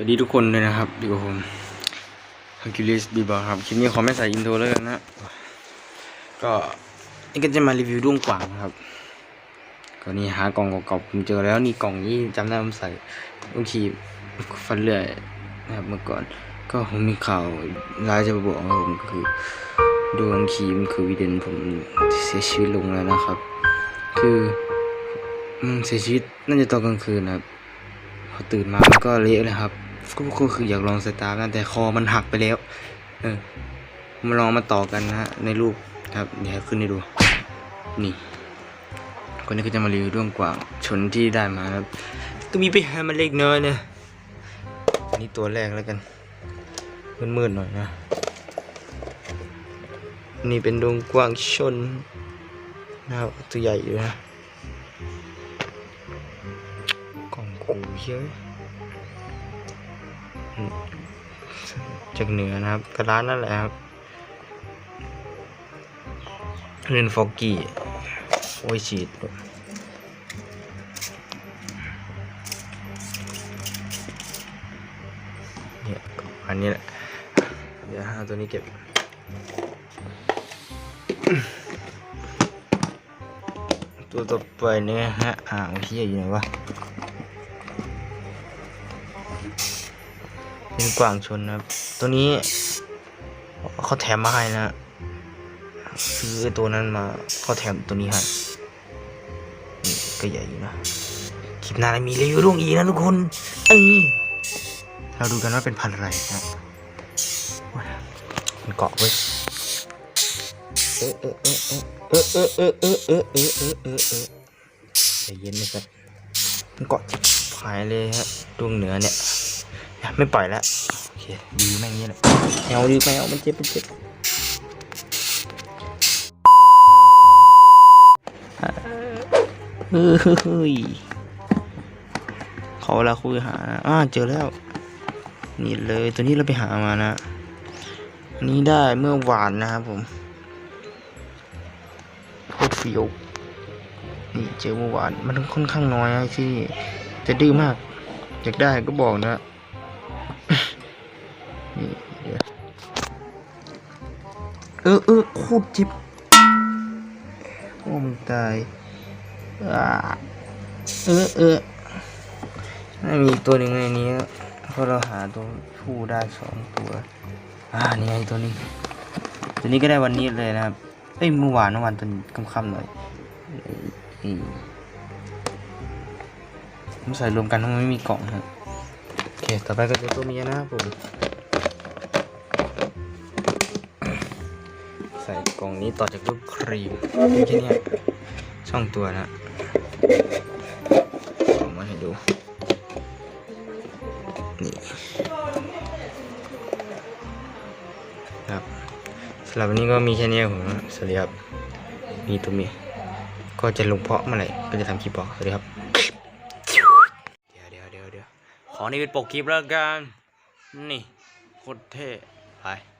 วัสดีทุกคนเลยนะครับอยู่กับผมฮังกิลิสบีบอครับคลิปนี้ขอไม่ใส่อินโทรแล้วกันนะ ก็นี่ก็จะมารีวิวด้วงกว่างครับก็นี่หากล่องเก่าๆผมเจอแล้วนี่กล่องนี้จำได้ผมใส่บางทีฟันเลื่อยนะครับเมื่อก่อน ก็ผมมีข่าวร้ายจะมาบอกผมคือดวงคีมคือวิเดนผมเสียชีวิตลงแล้วนะครับ คือเสียชีวิตน่าจะตอนกลางคืนนะครับพอตื่นมาก็เละเลยครับ ก็คืออยากลองสตาร์ทนะแต่คอมันหักไปแล้ว เออมาลองมาต่อกันนะฮะในรูปครับเดี๋ยวขึ้นให้ดู นี่ คนนี้ก็จะมารีวิวด้วงกว่างชนที่ได้มาครับ ก็มีไปหามาเล็กน้อยนะนนี้ตัวแรกแล้วกันมืดๆหน่อยนะ นี่เป็นดวงกว่างชนนะครับตัวใหญ่อยู่นะกล่องกูเยอะ จากเหนือนะครับกระร้านนั่นแหละครับเล่นฟอกกี้โอ้ยฉีดเนี่ยอันนี้แหละ เดี๋ยวเอาตัวนี้เก็บตัวต่อไปเนี่ยฮะอ่างที่อยู่ไหนวะ เป็นกวางชนนะครับ ตัวนี้เขาแถมมาให้นะซื้อตัวนั้นมาเขาแถมตัวนี้ให้นี่ก็ใหญ่อยู่นะคลิปหน้าจะมีรีวิวร่วงอีกนะทุกคนเอ้ยเราดูกันว่าเป็นพันอะไรนะมันเกาะเว้ยเออเออเออเออเออเออเออเออเออเออเออเออใจเย็นนะครับมันเกาะจิบหายเลยฮะดวงเหนือเนี่ย ไม่ปล่อยแล้วโอเคดีแม่งเงี้แหละแมวดีแมวมันเจ็บมันเจ็บเฮ้ยเขาเวลาคุยหานะอ่าเจอแล้ว นี่เลยตัวนี้เราไปหามานะอันนี้ได้เมื่อวานนะครับผมโคตรฟียวนี่เจอเมื่อวานมันค่อนข้างน้อยนะที่จะดื้อมาก อยากได้ก็บอกนะ เออเออโคตรจิบโอ้มึงตายอ่าเออเออน่ามีตัวหนึ่งในนี้เพราะเราหาตัวผู้ได้สองตัว อ่านี่ไงตัวนี้ ตัวนี้ก็ได้วันนี้เลยนะครับเอ้ยเมื่อวานเมื่อวานตอนค่ำๆหน่อยผมใส่รวมกันทั้งไม่มีกล่องครับโอเค ต่อไปก็เป็นตัวเมียนะครับผม กล่องนี้ต่อจากลูกครีมแค่เนี้ยช่องตัวนะเอามาให้ดู นี่ครับสำหรับวันนี้ก็มีแค่นี้ผมสวัสดีครับ มีตัวมี ก็จะลงเพาะเมื่อไหร่ก็จะทำคลิปบอกสวัสดีครับ เดี๋ยวเดี๋ยวเดี๋ยวเดี๋ยวขอนี่เป็นปกคลิปแล้วกัน นี่โคตรเท่ไป